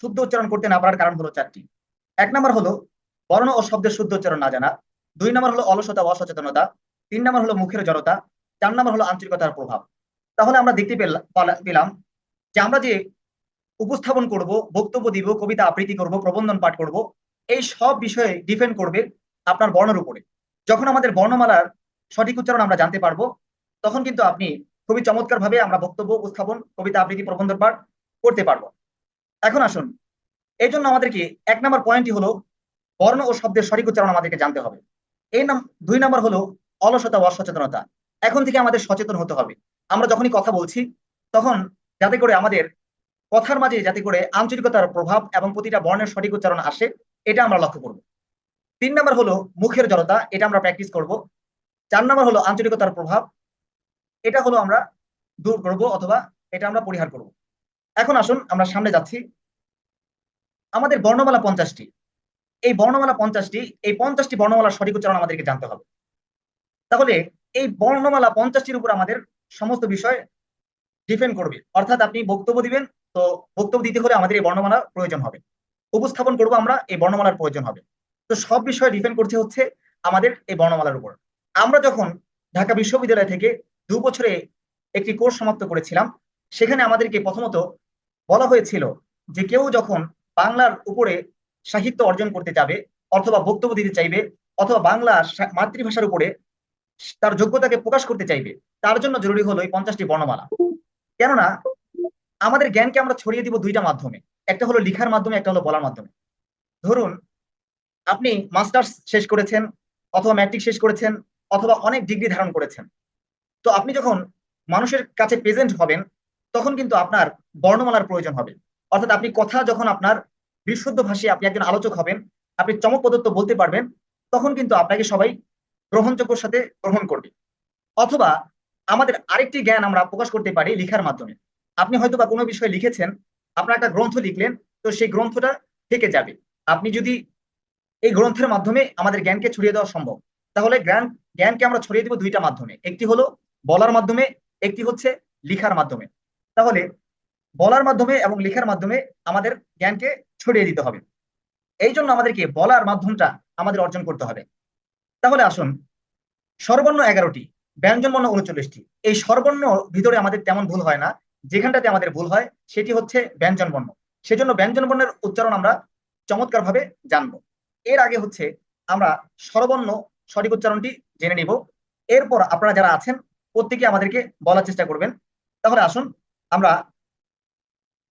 শুদ্ধ উচ্চারণ করতে না পারার কারণ হলো চারটি। এক নম্বর হলো, বর্ণ ও শব্দের শুদ্ধ উচ্চারণ না জানা। দুই নম্বর হলো, অলসতা অসচেতনতা। তিন নম্বর হলো, মুখের জড়তা। চার নম্বর হলো, আন্তরিকতার প্রভাব। তাহলে আমরা দেখতে পেলা- পেলাম যে আমরা যে উপস্থাপন করব, বক্তব্য দিব, কবিতা আবৃত্তি করব, প্রবন্ধন পাঠ করব, এই সব বিষয়ে ডিপেন্ড করবে আপনার বর্ণের উপরে। যখন আমাদের বর্ণমালার সঠিক উচ্চারণ আমরা জানতে পারব, তখন কিন্তু আপনি খুবই চমৎকার ভাবে আমরা বক্তব্য, উপস্থাপন, কবিতা আবৃত্তি, প্রবন্ধন পাঠ করতে পারব। এখন আসুন। এই জন্য আমাদেরকে এক নম্বর পয়েন্টই হলো বর্ণ ও শব্দের সঠিক উচ্চারণ আমাদেরকে জানতে হবে। এই নাম দুই নম্বর হলো অলসতা ও অসচেতনতা। এখন থেকে আমাদের সচেতন হতে হবে। আমরা যখনই কথা বলছি, তখন যাতে করে আমাদের কথার মাঝে যাতে করে আঞ্চলিকতার প্রভাব এবং প্রতিটা বর্ণের সঠিক উচ্চারণ আসে, এটা আমরা লক্ষ্য করব। তিন নম্বর হলো মুখের জড়তা, এটা আমরা প্র্যাকটিস করব। চার নম্বর হলো আঞ্চলিকতার প্রভাব, এটা হলো আমরা দূর করব অথবা এটা আমরা পরিহার করব। এখন আসুন আমরা সামনে যাচ্ছি। আমাদের বর্ণমালা পঞ্চাশটি। এই বর্ণমালা পঞ্চাশটি, এই পঞ্চাশটি বর্ণমালার সঠিক উচ্চারণ আমাদেরকে জানতে হবে। তাহলে এই বর্ণমালা পঞ্চাশটির উপর আমাদের সমস্ত বিষয় ডিপেন্ড করবে। অর্থাৎ আপনি বক্তব্য দিবেন, তো বক্তব্য দিতে হলে আমাদের এই বর্ণমালার প্রয়োজন হবে। উপস্থাপন করব আমরা, এই বর্ণমালার প্রয়োজন হবে। তো সব বিষয়ে ডিপেন্ড করছে হচ্ছে আমাদের এই বর্ণমালার উপর। আমরা যখন ঢাকা বিশ্ববিদ্যালয় থেকে দু বছরে একটি কোর্স সমাপ্ত করেছিলাম, সেখানে আমাদেরকে প্রথমত বলা হয়েছিল যে কেউ যখন বাংলার উপরে সাহিত্য অর্জন করতে যাবে অথবা বক্তব্য দিতে চাইবে অথবা বাংলা মাতৃভাষার উপরে তার যোগ্যতাকে প্রকাশ করতে চাইবে, তার জন্য জরুরি হলো এই পঞ্চাশটি বর্ণমালা। কেননা আমাদের জ্ঞানকে আমরা ছড়িয়ে দিব দুইটা মাধ্যমে, একটা হলো লিখার মাধ্যমে, একটা হলো বলার মাধ্যমে। ধরুন, আপনি মাস্টার্স শেষ করেছেন অথবা ম্যাট্রিক শেষ করেছেন অথবা অনেক ডিগ্রি ধারণ করেছেন। তো আপনি যখন মানুষের কাছে প্রেজেন্ট হবেন তখন কিন্তু আপনার বর্ণমালার প্রয়োজন হবে। অর্থাৎ আপনি কথা যখন আপনার বিশুদ্ধ ভাষায় আপনি একজন আলোচক হবেন, আপনি চমক প্রদত্ত বলতে পারবেন, তখন কিন্তু আপনাকে সবাই গ্রহণযোগ্যর সাথে গ্রহণ করবে। অথবা আমাদের আরেকটি জ্ঞান আমরা প্রকাশ করতে পারি লিখার মাধ্যমে। আপনি হয়তো বা কোনো বিষয়ে লিখেছেন, আপনার একটা গ্রন্থ লিখলেন, তো সেই গ্রন্থটা থেকে যাবে। আপনি যদি এই গ্রন্থের মাধ্যমে আমাদের জ্ঞানকে ছড়িয়ে দেওয়া সম্ভব, তাহলে জ্ঞান, জ্ঞানকে আমরা ছড়িয়ে দিব দুইটা মাধ্যমে। একটি হলো বলার মাধ্যমে, একটি হচ্ছে লিখার মাধ্যমে। তাহলে বলার মাধ্যমে এবং লেখার মাধ্যমে আমাদের জ্ঞানকে ছড়িয়ে দিতে হবে। এই জন্য আমাদেরকে বলার মাধ্যমটা আমাদের অর্জন করতে হবে। তাহলে আসুন সর্বর্ণ এগারোটি ব্যঞ্জন বর্ণ উনচল্লিশটি। এই সর্বর্ণ ভিতরে আমাদের তেমন ভুল হয় না, যেখানটাতে আমাদের ভুল হয় সেটি হচ্ছে ব্যঞ্জন বর্ণ সেজন্য ব্যঞ্জন বর্ণের উচ্চারণ আমরা চমৎকার ভাবে জানব। এর আগে হচ্ছে আমরা স্বরবর্ণ সঠিক উচ্চারণটি জেনে নিব। এরপর আপনারা যারা আছেন, প্রত্যেকে আমাদেরকে বলার চেষ্টা করবেন। তাহলে আসুন আমরা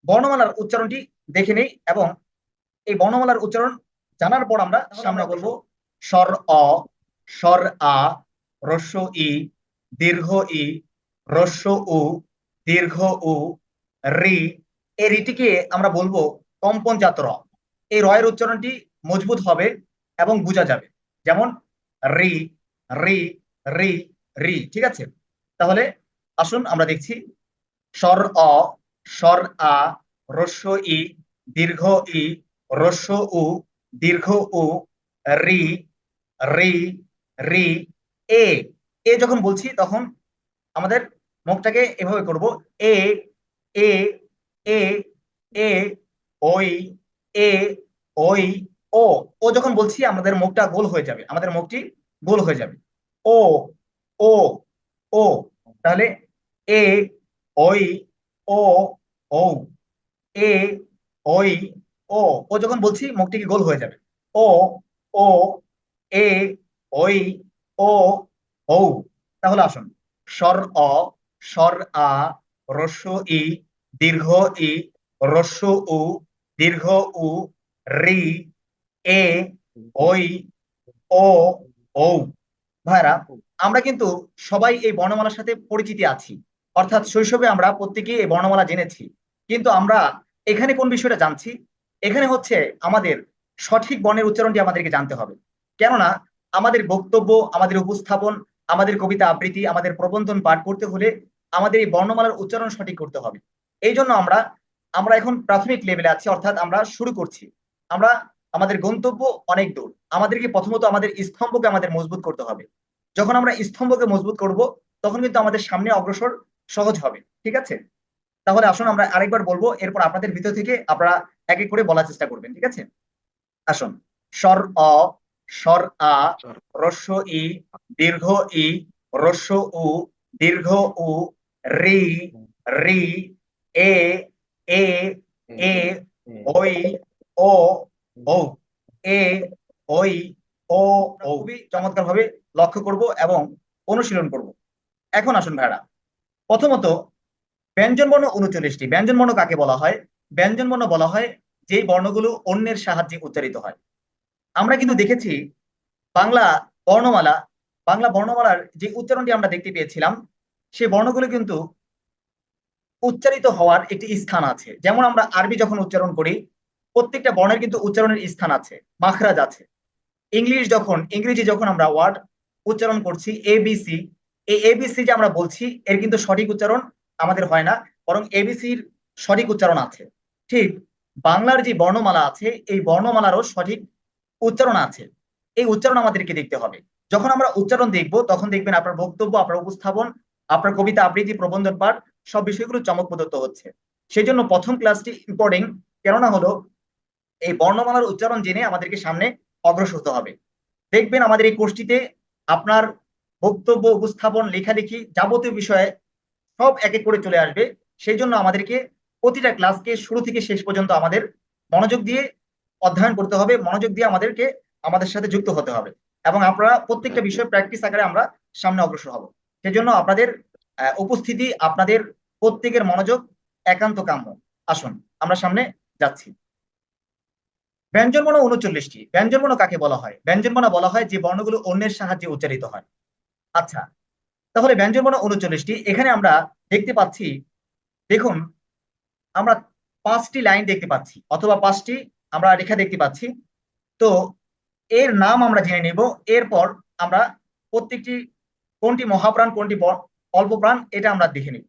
বর্ণমালার উচ্চারণটি দেখে নেই এবং এই বর্ণমালার উচ্চারণ জানার পর আমরা আমরা বলব স্বর অ স্বর আ রস্য ই দীর্ঘ ই রস্য উ দীর্ঘ উ রি। এই রিটিকে আমরা বলব কম্পনজাত র। এই রয়ের উচ্চারণটি মজবুত হবে এবং বোঝা যাবে। যেমন রি রি রি রি ঠিক আছে? তাহলে আসুন আমরা দেখছি স্বর অ, স্বর আ রস্য ই, দীর্ঘ ই রস্য উ, দীর্ঘ উ, রি রি রি, এ। এ যখন বলছি তখন আমাদের মুখটাকে এভাবে করব। এ এ এ এ, ওই এ, ওই, ও। ও যখন বলছি আমাদের মুখটা গোল হয়ে যাবে। আমাদের মুখটি গোল হয়ে যাবে। ও ও ও। তাহলে এ ওই ও ও এ ওই ও ও যখন বলছি, মুখটি কি গোল হয়ে যাবে? ও ও, এ ওই ও ও তাহলে আসুন। স্বর অ স্বর আ রস্য ই, দীর্ঘ, ই রস্য উ, দীর্ঘ, উ, রি, এ ওই ও ও ভাইরা আমরা কিন্তু সবাই এই বর্ণমালার সাথে পরিচিতি আছি। অর্থাৎ শৈশবে আমরা প্রত্যেকেই এই বর্ণমালা জেনেছি। কিন্তু আমরা এখানে কোন বিষয়টা জানছি? এখানে হচ্ছে আমাদের সঠিক বর্ণের উচ্চারণটি আমাদেরকে জানতে হবে। কেননা আমাদের বক্তব্য, আমাদের উপস্থাপন, আমাদের কবিতা আবৃত্তি, আমাদের প্রবন্ধন পাঠ করতে হলে আমাদের এই বর্ণমালার উচ্চারণ সঠিক করতে হবে। এই জন্য আমরা আমরা এখন প্রাথমিক লেভেলে আছি, অর্থাৎ আমরা শুরু করছি। আমরা, আমাদের গন্তব্য অনেক দূর। আমাদেরকে প্রথমত আমাদের স্তম্ভকে আমাদের মজবুত করতে হবে। যখন আমরা স্তম্ভকে মজবুত করব, তখন কিন্তু আমাদের সামনে অগ্রসর সহজ হবে ঠিক আছে? তাহলে আসুন আমরা আরেকবার বলব এরপর আপনাদের ভিতর থেকে আপনারা এক এক করে বলার চেষ্টা করবেন ঠিক আছে? আসুন। স্বর অ স্বর আ রস্য ই দীর্ঘ ই রস্য উ দীর্ঘ উ রি রি এ এ এ ওই ও ও এ ওই ও ও। খুবই চমৎকার ভাবে লক্ষ্য করব এবং অনুশীলন করব। এখন আসুন ভাইরা প্রথমত, ব্যঞ্জন বর্ণ উনচল্লিশটি। ব্যঞ্জন বর্ণ কাকে বলা হয়? ব্যঞ্জন বর্ণ বলা হয় যেই বর্ণগুলো অন্যের সাহায্যে উচ্চারিত হয়। আমরা কিন্তু দেখেছি বাংলা বর্ণমালা, বাংলা বর্ণমালার যে উচ্চারণটি আমরা দেখতে পেয়েছিলাম সেই বর্ণগুলো কিন্তু উচ্চারিত হওয়ার একটি স্থান আছে। যেমন আমরা আরবি যখন উচ্চারণ করি, প্রত্যেকটা বর্ণের কিন্তু উচ্চারণের স্থান আছে, মাখরাজ আছে। ইংলিশ যখন, ইংরেজি যখন আমরা ওয়ার্ড উচ্চারণ করছি এবিসি এই এবিসি যে আমরা বলছি, এর কিন্তু সঠিক উচ্চারণ আমাদের হয় না, বরং এবিসির সঠিক উচ্চারণ আছে। ঠিক বাংলার যে বর্ণমালা আছে, এই বর্ণমালারও সঠিক উচ্চারণ আছে। এই উচ্চারণ আমাদেরকে দেখতে হবে। যখন আমরা উচ্চারণ দেখব, তখন দেখবেন আপনার বক্তব্য, আপনার উপস্থাপন, আপনার কবিতা আবৃত্তি, প্রবন্ধন পাঠ, সব বিষয়গুলো চমক প্রদত্ত হচ্ছে। সেই জন্য প্রথম ক্লাসটি ইম্পর্টেন্ট কেননা হলো এই বর্ণমালার উচ্চারণ জেনে আমাদেরকে সামনে অগ্রসর হতে হবে। দেখবেন আমাদের এই কোর্সটিতে আপনার বক্তব্য উপস্থাপন, লেখালেখি যাবতীয় বিষয়ে সব এক এক করে চলে আসবে। সেই জন্য আমাদেরকে প্রতিটা ক্লাসকে শুরু থেকে শেষ পর্যন্ত আমাদের মনোযোগ দিয়ে অধ্যয়ন করতে হবে। মনোযোগ দিয়ে আমাদেরকে আমাদের সাথে যুক্ত হতে হবে এবং আপনারা প্রত্যেকটা বিষয়ে প্র্যাকটিস আকারে আমরা সামনে অগ্রসর হব। সেজন্য আপনাদের উপস্থিতি, আপনাদের প্রত্যেকের মনোযোগ একান্ত কাম্য। আসুন, আমরা সামনে যাচ্ছি। ব্যঞ্জনবর্ণ উনচল্লিশটি। ব্যঞ্জনবর্ণ কাকে বলা হয়? ব্যঞ্জনবর্ণ বলা হয় যে বর্ণগুলো অন্যের সাহায্যে উচ্চারিত হয়। আচ্ছা তাহলে ব্যঞ্জন ব্যঞ্জনবর্ণ উনচল্লিশটি, এখানে আমরা দেখতে পাচ্ছি, দেখুন, আমরা পাঁচটি লাইন দেখতে পাচ্ছি, অথবা পাঁচটি আমরা রেখা দেখতে পাচ্ছি। তো এর নাম আমরা জেনে নেব, এরপর আমরা প্রত্যেকটি কোনটি মহাপ্রাণ, কোনটি অল্প প্রাণ এটা আমরা দেখে নিব।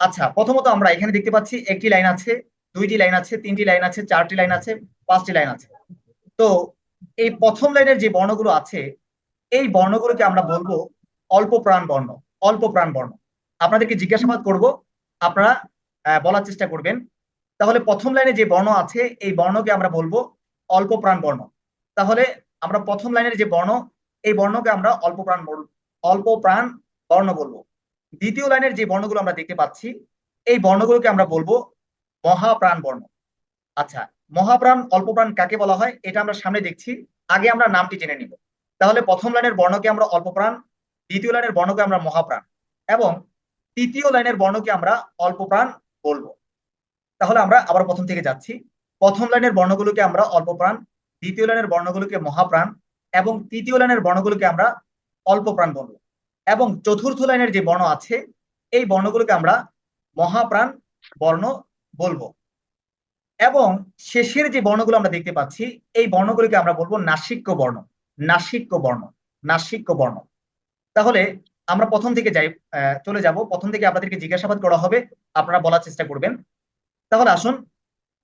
আচ্ছা প্রথমত আমরা এখানে দেখতে পাচ্ছি, একটি লাইন আছে, দুইটি লাইন আছে, তিনটি লাইন আছে, চারটি লাইন আছে, পাঁচটি লাইন আছে। তো এই প্রথম লাইনের যে বর্ণগুলো আছে, এই বর্ণগুলোকে আমরা বলব অল্প প্রাণ বর্ণ, অল্প প্রাণ বর্ণ। আপনাদেরকে জিজ্ঞাসাবাদ করব, আপনারা বলার চেষ্টা করবেন। তাহলে প্রথম লাইনে যে বর্ণ আছে, এই বর্ণকে আমরা বলব অল্প প্রাণ বর্ণ। তাহলে আমরা প্রথম লাইনের যে বর্ণ, এই বর্ণকে আমরা অল্প প্রাণ অল্প প্রাণ বর্ণ বলব। দ্বিতীয় লাইনের যে বর্ণগুলো আমরা দেখতে পাচ্ছি, এই বর্ণগুলোকে আমরা বলব মহাপ্রাণ বর্ণ। আচ্ছা মহাপ্রাণ, অল্প প্রাণ কাকে বলা হয়? এটা আমরা সামনে দেখছি। আগে আমরা নামটি জেনে নিব। তাহলে প্রথম লাইনের বর্ণকে আমরা অল্প প্রাণ দ্বিতীয় লাইনের বর্ণকে আমরা মহাপ্রাণ এবং তৃতীয় লাইনের বর্ণকে আমরা অল্প প্রাণ বলব। তাহলে আমরা আবার প্রথম থেকে যাচ্ছি। প্রথম লাইনের বর্ণগুলোকে আমরা অল্প প্রাণ দ্বিতীয় লাইনের বর্ণগুলোকে মহাপ্রাণ এবং তৃতীয় লাইনের বর্ণগুলোকে আমরা অল্প প্রাণ বলব। এবং চতুর্থ লাইনের যে বর্ণ আছে, এই বর্ণগুলোকে আমরা মহাপ্রাণ বর্ণ বলব। এবং শেষের যে বর্ণগুলো আমরা দেখতে পাচ্ছি, এই বর্ণগুলোকে আমরা বলব নাসিক্য বর্ণ নাসিক্য বর্ণ নাসিক্য বর্ণ। তাহলে আমরা প্রথম থেকে যাই আহ, চলে যাব। প্রথম থেকে আপনাদেরকে জিজ্ঞাসাবাদ করা হবে আপনারা বলার চেষ্টা করবেন। তাহলে আসুন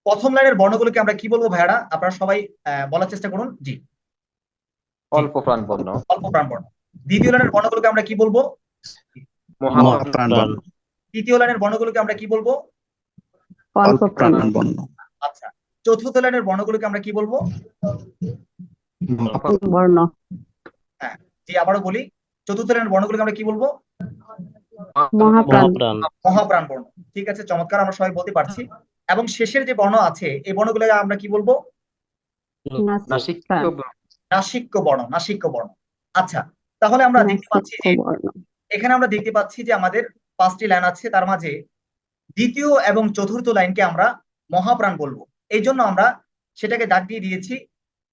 প্রথম লাইনের বর্ণগুলোকে আমরা কি বলব ভাইয়ারা? আপনারা সবাই আহ, বলার চেষ্টা করুন। জি। অল্প প্রাণ বর্ণ। অল্প প্রাণ বর্ণ। দ্বিতীয় লাইনের বর্ণগুলোকে আমরা কি বলব? মহাপ্রাণ। মহাপ্রাণ বর্ণ। তৃতীয় লাইনের বর্ণগুলোকে আমরা কি বলব? অল্প প্রাণ বর্ণ। আচ্ছা চতুর্থ লাইনের বর্ণগুলোকে আমরা কি বলব? বর্ণ। জি আবারও বলি। চতুর্থ লাইনের বর্ণগুলোকে আমরা কি বলব? মহাপ্রাণ। মহাপ্রাণ। বর্ণ। ঠিক আছে চমৎকার আমরা সবাই বলতে পারছি। এবং শেষের যে বর্ণ আছে এই বর্ণগুলোকে আমরা কি বলব? নাসিক নাসিক্য বর্ণ নাসিক্য বর্ণ আচ্ছা তাহলে আমরা দেখতে পাচ্ছি যে এখানে আমরা দেখতে পাচ্ছি যে আমাদের পাঁচটি লাইন আছে তার মাঝে দ্বিতীয় এবং চতুর্থ লাইনকে আমরা মহাপ্রাণ বলব। এই জন্য আমরা সেটাকে দাগ দিয়ে দিয়েছি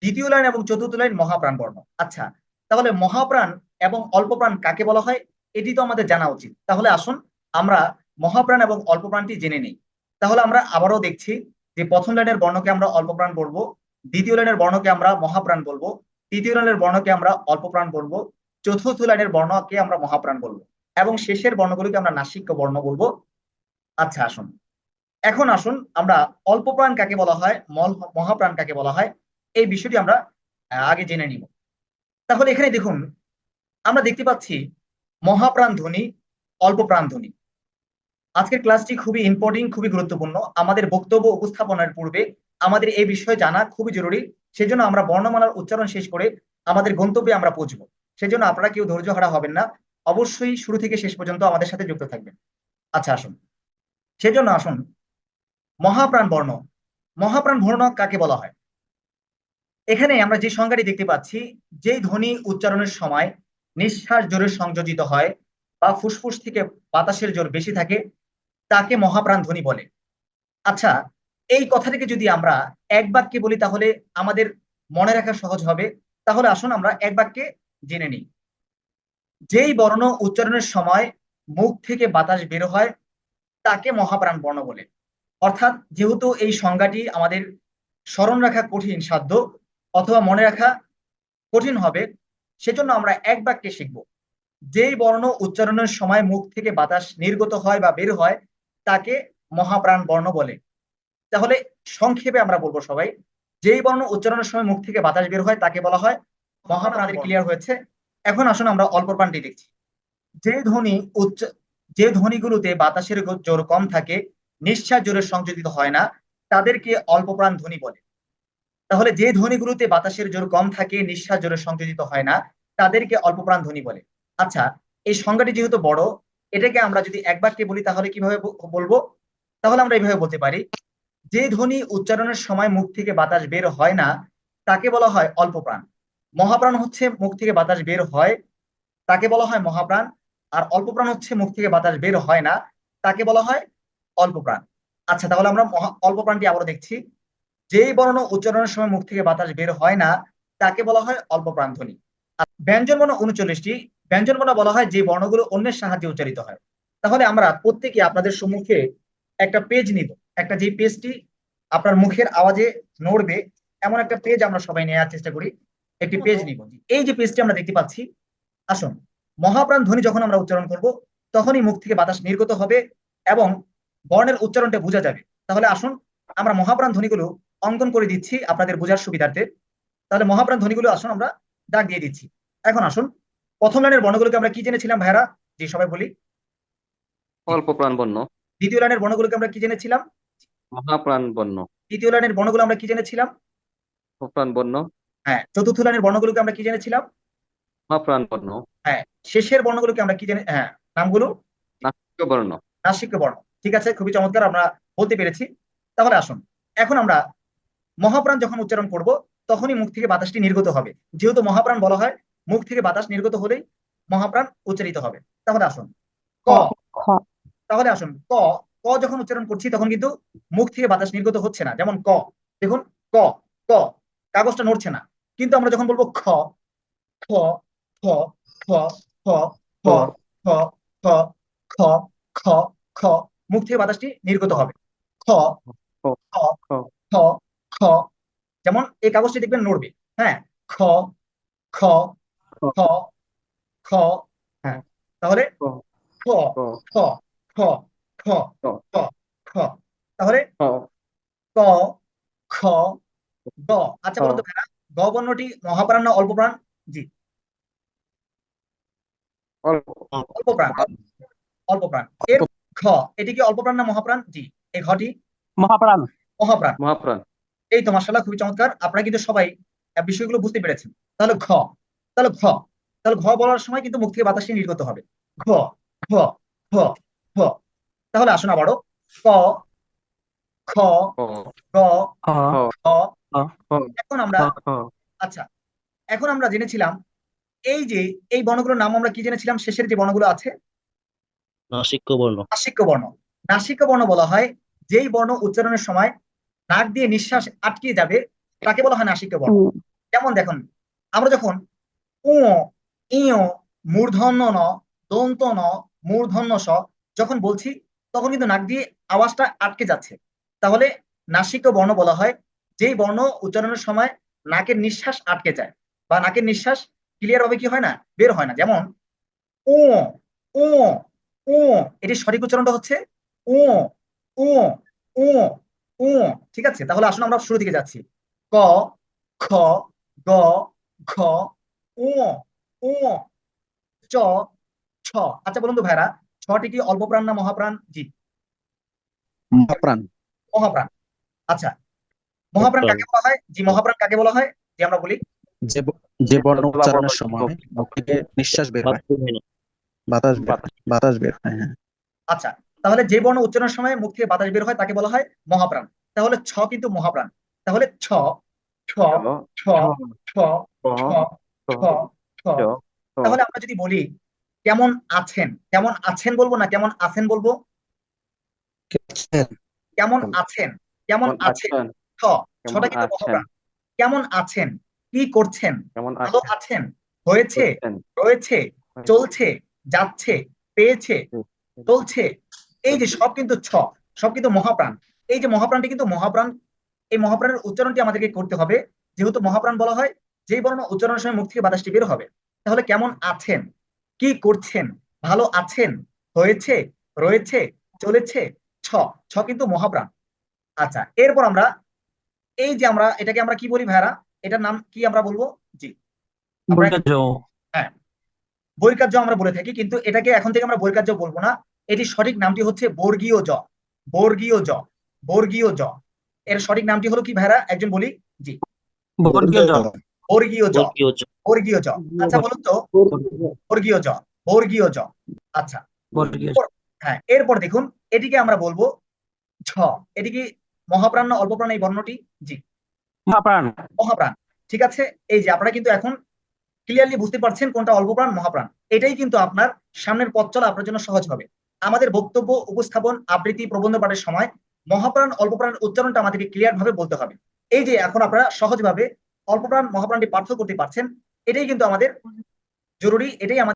দ্বিতীয় লাইন এবং চতুর্থ লাইন মহাপ্রাণ বর্ণ। আচ্ছা তাহলে মহাপ্রাণ এবং অল্প প্রাণ কাকে বলা হয়? এটি তো আমাদের জানা উচিত। তাহলে আসুন আমরা মহাপ্রাণ এবং অল্প প্রাণটি জেনে নেই। তাহলে আমরা আবারও দেখছি যে প্রথম লাইনের বর্ণকে আমরা অল্প প্রাণ বলব, দ্বিতীয় লাইনের বর্ণকে আমরা মহাপ্রাণ বলব, তৃতীয় লাইনের বর্ণকে আমরা অল্প প্রাণ বলব, চতুর্থ লাইনের বর্ণকে আমরা মহাপ্রাণ বলব এবং শেষের বর্ণগুলোকে আমরা নাসিক্য বর্ণ বলব। আচ্ছা আসুন। এখন আসুন আমরা অল্প প্রাণ কাকে বলা হয় মহাপ্রাণ কাকে বলা হয়, এই বিষয়টি আমরা আগে জেনে নিব। তাহলে এখানে দেখুন, আমরা দেখতে পাচ্ছি মহাপ্রাণ ধ্বনি, অল্প প্রাণ ধ্বনি। আজকের ক্লাসটি খুবই ইম্পর্টেন্ট খুবই গুরুত্বপূর্ণ। আমাদের বক্তব্য উপস্থাপনের পূর্বে আমাদের এই বিষয়ে জানা খুবই জরুরি। সেজন্য আমরা বর্ণমালার উচ্চারণ শেষ করে আমাদের গন্তব্যে আমরা পৌঁছবো। সেজন্য আপনারা কেউ ধৈর্য হারা হবেন না। অবশ্যই শুরু থেকে শেষ পর্যন্ত আমাদের সাথে যুক্ত থাকবেন। আচ্ছা আসুন। সেজন্য আসুন। মহাপ্রাণ বর্ণ। মহাপ্রাণ বর্ণ কাকে বলা হয়? এখানে আমরা যে সংজ্ঞাটি দেখতে পাচ্ছি যে ধ্বনি উচ্চারণের সময় নিঃশ্বাস জোরে সংযোজিত হয় বা ফুসফুস থেকে বাতাসের জোর বেশি থাকে, তাকে মহাপ্রাণ ধ্বনি বলে। আচ্ছা এই কথাটিকে যদি আমরা এক বাক্যে বলি তাহলে আমাদের মনে রাখা সহজ হবে। তাহলে আসুন আমরা এক বাক্যে জেনে নিই। যেই বর্ণ উচ্চারণের সময় মুখ থেকে বাতাস বের হয়, তাকে মহাপ্রাণ বর্ণ বলে। অর্থাৎ যেহেতু এই সংজ্ঞাটি আমাদের স্মরণ রাখা কঠিন সাধ্য অথবা মনে রাখা কঠিন হবে সেজন্য আমরা এক বাক্যে শিখব। যেই বর্ণ উচ্চারণের সময় মুখ থেকে বাতাস নির্গত হয় বা বের হয় তাকে মহাপ্রাণ বর্ণ বলে। তাহলে সংক্ষেপে আমরা বলব সবাই যেই বর্ণ উচ্চারণের সময় মুখ থেকে বাতাস বের হয় তাকে বলা হয় মহাপ্রাণের ক্লিয়ার হয়েছে। এখন আসুন আমরা অল্প প্রাণটি দেখছি যে ধ্বনি উচ্চ যে ধ্বনিগুলোতে বাতাসের জোর কম থাকে নিঃশ্বাস জোরে সংযোজিত হয় না তাদেরকে অল্প প্রাণ ধ্বনি বলে। তাহলে যে ধ্বনিগুলোতে বাতাসের জোর কম থাকে, নিঃশ্বাস জোরে সংযোজিত হয় না, তাদেরকে অল্প প্রাণ ধ্বনি বলে। আচ্ছা এই সংজ্ঞাটি যেহেতু বড়, এটাকে আমরা যদি এক বাক্যে বলি, তাহলে কীভাবে বলব? তাহলে আমরা এইভাবে বলতে পারি, যে ধ্বনি উচ্চারণের সময় মুখ থেকে বাতাস বের হয় না, তাকে বলা হয় অল্প প্রাণ মহাপ্রাণ হচ্ছে মুখ থেকে বাতাস বের হয়, তাকে বলা হয় মহাপ্রাণ, আর অল্প প্রাণ হচ্ছে মুখ থেকে বাতাস বের হয় না, তাকে বলা হয় অল্প প্রাণ আচ্ছা তাহলে আমরা মহা- অল্প প্রাণটি আবারও দেখছি। যেই বর্ণ উচ্চারণের সময় মুখ থেকে বাতাস বের হয় না, তাকে বলা হয় অল্প প্রাণ ধ্বনি আর ব্যঞ্জন বর্ণ উনচল্লিশটি, ব্যঞ্জন বর্ণ বলা হয় যে বর্ণগুলো অন্যের সাহায্যে উচ্চারিত হয়। তাহলে আমরা প্রত্যেকে আপনাদের সম্মুখে একটা পেজ নিব। একটা যে পেজটি আপনার মুখের আওয়াজে নড়বে, এমন একটা পেজ আমরা সবাই নেওয়ার চেষ্টা করি। একটি পেজ নিব। এই যে পেজটি আমরা দেখতে পাচ্ছি, আসুন। মহাপ্রাণ ধ্বনি যখন আমরা উচ্চারণ করব, তখনই মুখ থেকে বাতাস নির্গত হবে এবং বর্ণের উচ্চারণটা বোঝা যাবে। তাহলে আসুন, আমরা মহাপ্রাণ ধ্বনিগুলো অঙ্কন করে দিচ্ছি আপনাদের বোঝার সুবিধার্থে। তাহলে মহাপ্রাণ ধ্বনিগুলো আসুন আমরা ডাক দিয়ে দিচ্ছি। এখন আসুন প্রথম লাইনের বর্ণগুলোকে আমরা কি জেনেছিলাম ভাইরা যে সবাই বলি। অল্প প্রাণ বর্ণ। দ্বিতীয় লাইনের বর্ণগুলোকে আমরা কি জেনেছিলাম? মহাপ্রাণ বর্ণ। তৃতীয় লাইনের বর্ণগুলো আমরা কি জেনেছিলাম? প্রাণ বর্ণ। হ্যাঁ চতুর্থ লাইনের বর্ণগুলোকে আমরা কি জেনেছিলাম? মহাপ্রাণ বর্ণ। হ্যাঁ শেষের বর্ণগুলোকে আমরা কি জেনে হ্যাঁ নামগুলো? নাসিক বর্ণ। নাসিক্য বর্ণ। ঠিক আছে খুবই চমৎকার আমরা বলতে পেরেছি। তাহলে আসুন এখন আমরা মহাপ্রাণ যখন উচ্চারণ করব তখনই মুখ থেকে বাতাসটি নির্গত হবে যেহেতু মহাপ্রাণ বলা হয় মুখ থেকে বাতাস নির্গত হলেই মহাপ্রাণ উচ্চারিত হবে তাহলে আসুন ক তাহলে আসুন ক ক যখন উচ্চারণ করছি তখন কিন্তু মুখ থেকে বাতাস নির্গত হচ্ছে না যেমন ক দেখুন ক ক কাগজটা নড়ছে না কিন্তু আমরা যখন বলব খ খ খ খ খ খ খ খ খ খ খ মুখ থেকে বাতাসটি নির্গত হবে খ খ, খ খ, যেমন এই কাগজটি দেখবেন নড়বে। হ্যাঁ খ খ খ। খ হ্যাঁ। তাহলে খ, খ খ, খ। খ খ তাহলে ক খ গ। আচ্ছা বলুন তো ভাইরা গ বর্ণটি মহাপ্রাণ না অল্প প্রাণ? জি। অল্প। অল্প প্রাণ। অল্প প্রাণ। এর খ এটি কি অল্প প্রাণ না মহাপ্রাণ? জি এই ঘটি মহাপ্রাণ। মহাপ্রাণ। মহাপ্রাণ। এই তো মাসাল্লাহ খুবই চমৎকার। আপনারা কিন্তু সবাই বিষয়গুলো বুঝতে পেরেছেন। তাহলে খ তাহলে ঘ তাহলে ঘ বলার সময় কিন্তু মুখ থেকে বাতাসটি নির্গত হবে। ঘ ঘ ঘ ঘ। তাহলে আসুন আবারও। ক খ গ খ, এখন আমরা আচ্ছা এখন আমরা জেনেছিলাম এই যে এই বর্ণগুলোর নাম আমরা কি জেনেছিলাম? শেষের যে বর্ণগুলো আছে? নাসিক্য বর্ণ নাসিক্য বর্ণ নাসিক্য বর্ণ বলা হয় যেই বর্ণ উচ্চারণের সময় নাক দিয়ে নিঃশ্বাস আটকে যাবে তাকে বলা হয় নাসিক্য বর্ণ যেমন দেখুন আমরা যখন উ ইয় মূর্ধন্য ন দন্ত ন মূর্ধন্য স যখন বলছি তখন কিন্তু নাক দিয়ে আওয়াজটা আটকে যাচ্ছে। তাহলে নাসিক্য বর্ণ বলা হয় যেই বর্ণ উচ্চারণের সময় নাকের নিঃশ্বাস আটকে যায় বা নাকের নিঃশ্বাস ক্লিয়ার ভাবে কি হয় না বের হয় না। যেমন উ উ উ এটির সঠিক উচ্চারণটা হচ্ছে উ উ উ উ ঠিক আছে? তাহলে আসুন আমরা শুরু দিকে যাচ্ছি। ক খ গ ঘ উ উ চ ছ। আচ্ছা বলুন তো ভাইরা ছটি কি অল্প প্রাণ না মহাপ্রাণ? জি। মহাপ্রাণ। মহাপ্রাণ। আচ্ছা মহাপ্রাণ কাকে বলা হয়? জি মহাপ্রাণ কাকে বলা হয়? যে আমরা বলি। যে যে বর্ণ উচ্চারণের সময় মুখ থেকে নিঃশ্বাস বের হয়। বাতাস বাতাস বের হয় হ্যাঁ। আচ্ছা তাহলে যে বর্ণ উচ্চারণের সময় মুখ থেকে বাতাস বের হয় তাকে বলা হয় মহাপ্রাণ। তাহলে ছ কিন্তু মহাপ্রাণ। তাহলে ছ ছ ছ ছ ছ ছ ছ তাহলে আমরা যদি বলি কেমন আছেন? কেমন আছেন বলব না কেমন আছেন বলব? কেমন আছেন? কেমন আছেন? ছ ছটা কিন্তু মহাপ্রাণ। কেমন আছেন? কি করছেন? ভালো আছেন? হয়েছে? রয়েছে? চলছে? যাচ্ছে? পেয়েছে? চলছে? এই যে সব কিন্তু ছ সব কিন্তু মহাপ্রাণ। এই যে মহাপ্রাণটি কিন্তু মহাপ্রাণ এই মহাপ্রাণের উচ্চারণটি আমাদেরকে করতে হবে। যেহেতু মহাপ্রাণ বলা হয় যেই বর্ণ উচ্চারণের সময় মুখ থেকে বাতাসটি বের হবে তাহলে কেমন আছেন কি করছেন ভালো আছেন হয়েছে রয়েছে চলেছে ছ ছ কিন্তু মহাপ্রাণ। আচ্ছা এরপর আমরা এই যে আমরা এটাকে আমরা কি বলি ভাইরা এটার নাম কি আমরা বলব? জি। হ্যাঁ। বৈকার্য আমরা বলে থাকি কিন্তু এটাকে এখন থেকে আমরা বৈকার্য বলব না। এটি সঠিক নামটি হচ্ছে বর্গীয় জ বর্গীয় জ বর্গীয় জ। এর সঠিক নামটি হলো কি ভাইরা? একজন বলি? জি। বর্গীয় জ। বর্গীয় জ। বর্গীয় জ। আচ্ছা বলুন তো। বর্গীয় জ বর্গীয় জ। আচ্ছা। হ্যাঁ এরপর দেখুন এটিকে আমরা বলব ঝ। এটি কি মহাপ্রাণ না অল্পপ্রাণ এই বর্ণটি? জি। মহাপ্রাণ। মহাপ্রাণ। ঠিক আছে? এই যে আপনারা কিন্তু এখন ক্লিয়ারলি বুঝতে পারছেন কোনটা অল্পপ্রাণ মহাপ্রাণ। এটাই কিন্তু আপনার সামনের পথ চলা আপনার জন্য সহজ হবে। আমাদের বক্তব্য, উপস্থাপন, আবৃত্তি, প্রবন্ধ পাঠের সময় মহাপ্রাণ, অল্পপ্রাণ উচ্চারণটা আমাদেরকে ক্লিয়ার ভাবে বলতে হবে। এই যে এখন আপনারা সহজভাবে অল্পপ্রাণ, মহাপ্রাণটি পার্থক্য করতে পারছেন, এটাই কিন্তু আমাদের জরুরি, এটাই আমাদের